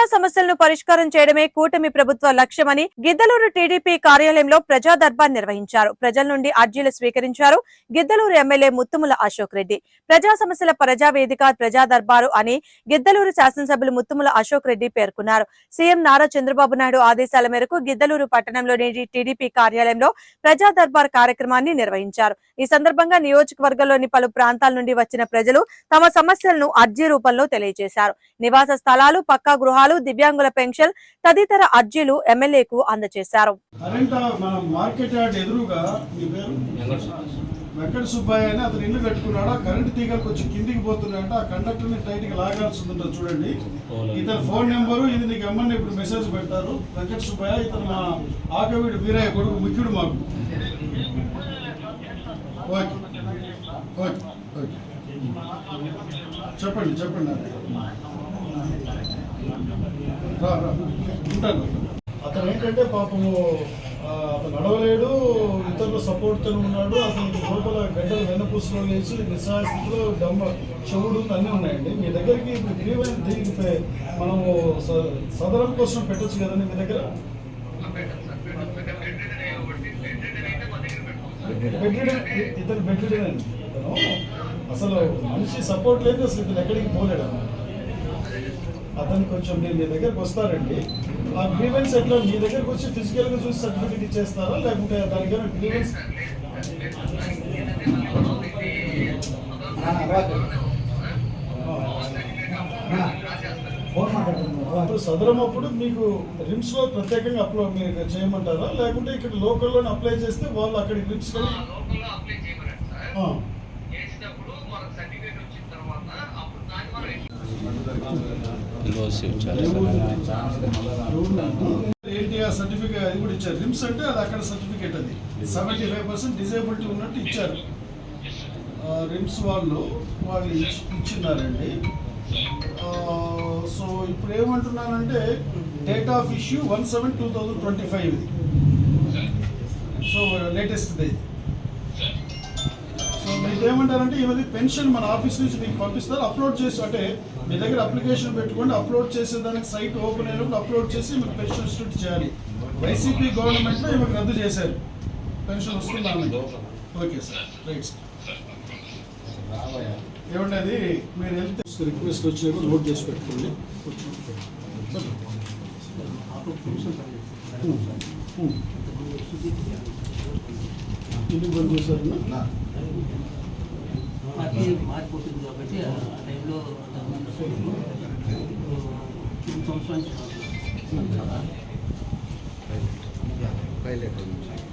ప్రజా సమస్యలను పరిష్కారం చేయడమే కూటమి ప్రభుత్వ లక్ష్యమని గిద్దలూరు టీడీపీ కార్యాలయంలో ప్రజా దర్బార్ నిర్వహించారు. ప్రజల నుండి అర్జీలు స్వీకరించారు గిద్దలూరు ఎమ్మెల్యే ముత్తుముల అశోక్ రెడ్డి. ప్రజా సమస్యల ప్రజా వేదిక ప్రజా దర్బారు అని గిద్దలూరు శాసనసభ్యులు ముత్తుముల అశోక్ రెడ్డి పేర్కొన్నారు. సీఎం నారా చంద్రబాబు నాయుడు ఆదేశాల మేరకు గిద్దలూరు పట్టణంలోని టీడీపీ కార్యాలయంలో ప్రజా దర్బార్ కార్యక్రమాన్ని నిర్వహించారు. ఈ సందర్భంగా నియోజకవర్గంలోని పలు ప్రాంతాల నుండి వచ్చిన ప్రజలు తమ సమస్యలను అర్జీ రూపంలో తెలియజేశారు. నివాస స్థలాలు పక్కా గృహాలు దివ్యాంగుల పెన్షన్ తదితర అర్జీలు ఎమ్మెల్యేకు అందజేశారు. కరెంట్ మన మార్కెట్ యార్డ్ ఎదురుగా మీ పేరు? వెంకట సుబ్బయ్య అని అతను ఇల్లు కట్టుకున్నాడు. ఆ కరెంట్ తీగలు కొంచెం కిందికి పోతున్నాయంటే ఆ కండక్టర్ని టైట్గా లాగాల్సి ఉంటుంది చూడండి. ఇతని ఫోన్ నెంబరు ఇది నీకు ఎమ్మని ఇప్పుడు మెసేజ్ పెడతారు. వెంకట సుబ్బయ్య ఇతను మా ఆకవీడు వీరయ్య కొడుకు ముఖ్యుడు మాకు. ఓకే. ఓకే. ఓకే. చెప్పండి చెప్పండి. ఉంటాను. అతను ఏంటంటే పాపము అతను నడవలేడు ఇతరుల సపోర్ట్తో ఉన్నాడు. అతనికి లోపల గడ్డలు వెన్నపూసలో వేసి నిస్సహాయ స్థితిలో దమ్మ చెవుడు అన్నీ ఉన్నాయండి. మీ దగ్గరికి ఇప్పుడు గ్రీవెన్స్ దీనికి మనము సదరం కోసం పెట్టొచ్చు కదండి మీ దగ్గర? బెడ్రీడెన్ ఇతను బెడ్రీడెన్ అండి ఇతను అసలు మనిషి సపోర్ట్ లేదు అసలు ఇతను ఎక్కడికి పోలేడు అతను కొంచెం మీరు మీ దగ్గరకు వస్తారండి ఆ గ్రీవెన్స్ ఎట్లా? మీ దగ్గరకు వచ్చి ఫిజికల్గా చూసి సర్టిఫికేట్ ఇచ్చేస్తారా? లేకుంటే దానికి గ్రీవెన్స్ అప్పుడు సదరం అప్పుడు మీకు రిమ్స్లో ప్రత్యేకంగా అప్లోడ్ మీరు చేయమంటారా? లేకుంటే ఇక్కడ లోకల్లోనే అప్లై చేస్తే వాళ్ళు అక్కడికి రిమ్స్ లోకల్లో అప్లై చేయమనండి సార్ ఆ. చేసినప్పుడు మనకు సర్టిఫికేట్ వచ్చిన తర్వాత అప్పుడు దాన్ని మనం ఏంటి సర్టిఫికేట్ అది కూడా ఇచ్చారు. రిమ్స్ అంటే అది అక్కడ సర్టిఫికేట్ అది. సెవెంటీ ఫైవ్ పర్సెంట్ డిజేబిలిటీ ఉన్నట్టు ఇచ్చారు. రిమ్స్ వాళ్ళు వాళ్ళు ఇచ్చి- ఇచ్చినారండి సో ఇప్పుడు ఏమంటున్నానంటే date of issue one seven two thousand twenty five so latest ఇది మీరు ఏమంటారంటే ఇవన్నీ పెన్షన్ మన ఆఫీస్ నుంచి మీకు పంపిస్తారు అప్లోడ్ చేసి అంటే మీ దగ్గర అప్లికేషన్ పెట్టుకోండి అప్లోడ్ చేసే దానికి సైట్ ఓపెన్ అయినప్పుడు అప్లోడ్ చేసి మీకు పెన్షన్ ఇన్స్టిట్యూట్ చేయాలి వైసీపీ గవర్నమెంట్లో ఈమెకు రద్దు చేశారు పెన్షన్ వస్తుందా? ఓకే సార్ రైట్ సార్ ఏమండి అది మీరు వెళ్తే రిక్వెస్ట్ వచ్చినప్పుడు నోట్ చేసి పెట్టుకోండి ఇంటికి బంద్ చేశారన్నా పార్టీ మారిపోతుంది కాబట్టి ఆ టైంలో అంతకుముందు సంవత్సరానికి పైలట్ నుంచి